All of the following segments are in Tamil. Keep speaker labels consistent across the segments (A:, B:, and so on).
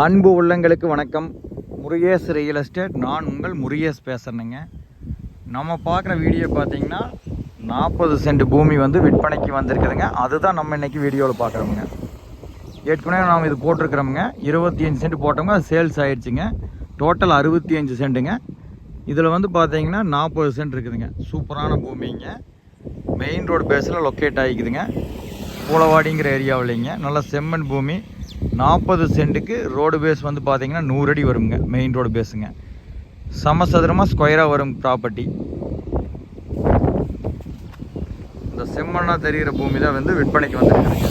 A: அன்பு உள்ளங்களுக்கு வணக்கம். முருகேஷ் ரியல் எஸ்டேட் நான் உங்கள் முருகேஷ் பேசுகிறேங்க நம்ம பார்க்குற வீடியோ பார்த்தீங்கன்னா நாற்பது சென்ட் பூமி வந்து விற்பனைக்கு வந்திருக்குதுங்க. அதுதான் நம்ம இன்னைக்கு வீடியோவில் பார்க்குறோமுங்க. ஏற்கனவே நாம் இது போட்டிருக்கிறோமுங்க. இருபத்தி அஞ்சு சென்ட் போட்டோங்க அது சேல்ஸ் ஆகிடுச்சிங்க டோட்டல் அறுபத்தி அஞ்சு சென்ட்டுங்க இதில் வந்து பார்த்தீங்கன்னா நாற்பது சென்ட் இருக்குதுங்க. சூப்பரான பூமிங்க. மெயின் ரோடு பேஸில் லொக்கேட் ஆகிக்குதுங்க. பூலவாடிங்கிற ஏரியாவில்லைங்க நல்ல செம்மண் பூமி. நாற்பது சென்ட்டுக்கு ரோடு பேஸ் வந்து பார்த்தீங்கன்னா நூறு அடி வருங்க மெயின் ரோடு பேஸுங்க சமசதுரமாக ஸ்கொயராக வரும் ப்ராப்பர்ட்டி இந்த செம்மண்ணாக தெரிகிற பூமி தான் வந்து விற்பனைக்கு வந்துருக்குதுங்க.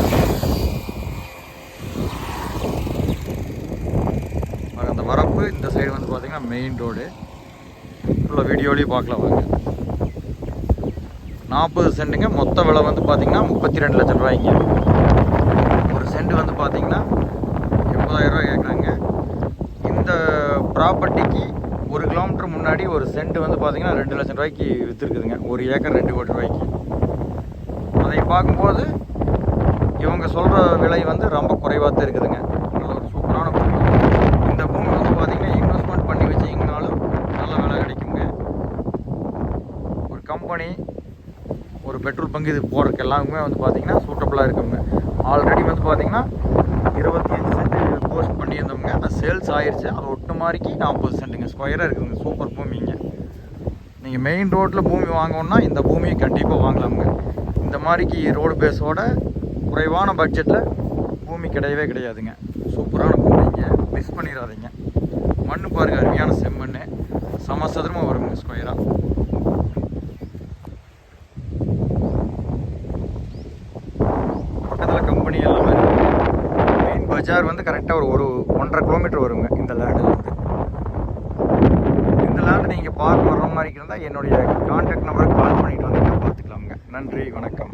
A: அந்த வரப்பு இந்த சைடு வந்து பார்த்தீங்கன்னா மெயின் ரோடு உள்ள வீடியோலேயும் பார்க்கலாம் வாங்க. நாற்பது சென்ட்டுங்க மொத்த விலை வந்து பார்த்தீங்கன்னா முப்பத்தி ரெண்டு லட்சம் ரூபாய்ங்க. பார்த்தீங்கன்னா எண்பதாயிரம் கேட்குறாங்க. இந்த ப்ராப்பர்ட்டிக்கு ஒரு கிலோமீட்டர் முன்னாடி ஒரு சென்ட் வந்து பார்த்தீங்கன்னா ரெண்டு லட்சம் ரூபாய்க்கு விற்றுருக்குதுங்க ஒரு ஏக்கர் ரெண்டு கோடி ரூபாய்க்கு. அதை பார்க்கும்போது இவங்க சொல்கிற விலை வந்து ரொம்ப குறைவாக தான் இருக்குதுங்க. நல்ல ஒரு சூப்பரான பூமி. இந்த பூமி வந்து பார்த்திங்கன்னா இன்வெஸ்ட்மெண்ட் பண்ணி வச்சிங்கனாலும் நல்ல விலை கிடைக்குங்க. ஒரு கம்பெனி ஒரு பெட்ரோல் பங்கு இது போடுறதுக்கு எல்லாமே வந்து பார்த்திங்கன்னா சூட்டபுளாக இருக்குங்க. ஆல்ரெடி வந்து பார்த்தீங்கன்னா இருபத்தி அஞ்சு சென்ட் போஸ்ட் பண்ணியிருந்தவங்க அது சேல்ஸ் ஆயிடுச்சு அது ஒட்டு மாதிரிக்கு நாற்பது சென்ட்டுங்க ஸ்கொயராக இருக்குதுங்க சூப்பர் பூமிங்க நீங்கள் மெயின் ரோட்டில் பூமி வாங்கணுன்னா இந்த பூமியை கண்டிப்பாக வாங்கலாமுங்க. இந்த மாதிரிக்கு ரோடு பேஸோட குறைவான பட்ஜெட்டில் பூமி கிடையவே கிடையாதுங்க. சூப்பரான பூமிங்க மிஸ் பண்ணிடாதீங்க. மண் பாருங்க. அருமையான செம்மண் சமசதுரமாக வருங்க ஸ்கொயராக பக்கத்தில் கம்பெனி எல்லாமே மெயின் பஜார் வந்து கரெக்டாக ஒரு ஒரு ஒன்றரை கிலோமீட்டர் வருங்க இந்த லேண்டிலேருந்து இந்த லேண்டு நீங்கள் பார்க்க வர்ற மாதிரி இருந்தால் என்னுடைய கான்டாக்ட் நம்பருக்கு கால் பண்ணிவிட்டு வந்தீங்கன்னா பார்த்துக்கலாமுங்க நன்றி வணக்கம்.